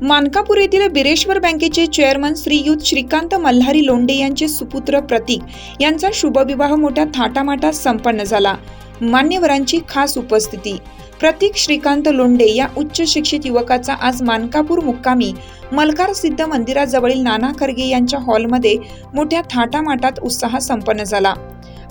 मानकापूर येथील बिरेश्वर बँकेचे चेअरमन श्रीयुत श्रीकांत मल्हारी लोंढे यांचे सुपुत्र प्रतीक यांचा शुभविवाह मोठ्या थाटामाटात संपन्न झाला. मान्यवरांची खास उपस्थिती. प्रतीक श्रीकांत लोंडे या उच्च शिक्षित युवकाचा आज मानकापूर मुक्कामी. मलकार सिद्ध मंदिराजवळील नाना खरगे यांच्या हॉलमध्ये मोठ्या थाटामाटात उत्साह संपन्न झाला.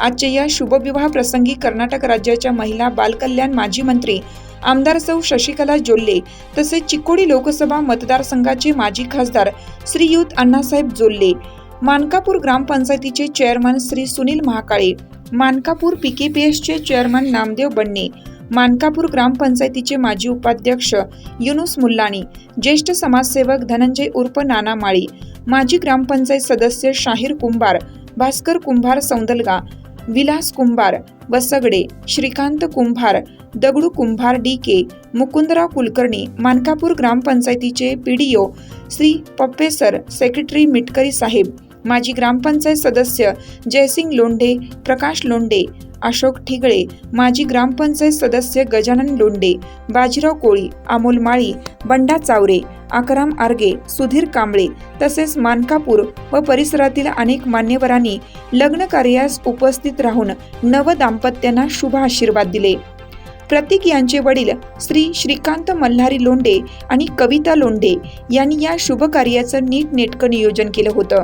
आजच्या या शुभविवाह प्रसंगी कर्नाटक राज्याच्या महिला बालकल्याण माजी मंत्री आमदार सौ शशिकला जोल्ले तसेच चिकोडी लोकसभा मतदारसंघाचे माजी खासदार श्रीयुत अण्णासाहेब जोल्ले मानकापूर ग्रामपंचायतीचे चेअरमन श्री सुनील महाकाळे मानकापूर पीकेपीएसचे चेअरमन नामदेव बन्ने मानकापूर ग्रामपंचायतीचे माजी उपाध्यक्ष युनुस मुल्लाणी ज्येष्ठ समाजसेवक धनंजय उर्फ नाना माळी माजी ग्रामपंचायत सदस्य शाहीर कुंभार भास्कर कुंभार सौंदलगा विलास कुंभार वसगडे श्रीकांत कुंभार दगडू कुंभार डी के मुकुंदराव कुलकर्णी मानकापूर ग्रामपंचायतीचे पीडीओ श्री पप्पेसर सेक्रेटरी मिटकरी साहेब माजी ग्रामपंचायत सदस्य जयसिंग लोंढे प्रकाश लोंढे अशोक ठिगळे माजी ग्रामपंचायत सदस्य गजानन लोंढे बाजीराव कोळी अमोल माळी बंडा चावरे आकराम आर्गे सुधीर कांबळे तसेच मानकापूर व परिसरातील अनेक मान्यवरांनी लग्न कार्यास उपस्थित राहून नव दाम्पत्यांना शुभ आशीर्वाद दिले. प्रतीक यांचे वडील श्री श्रीकांत मल्हारी लोंढे आणि कविता लोंढे यांनी या शुभ कार्याचं नीट नेटकं नियोजन केलं होतं.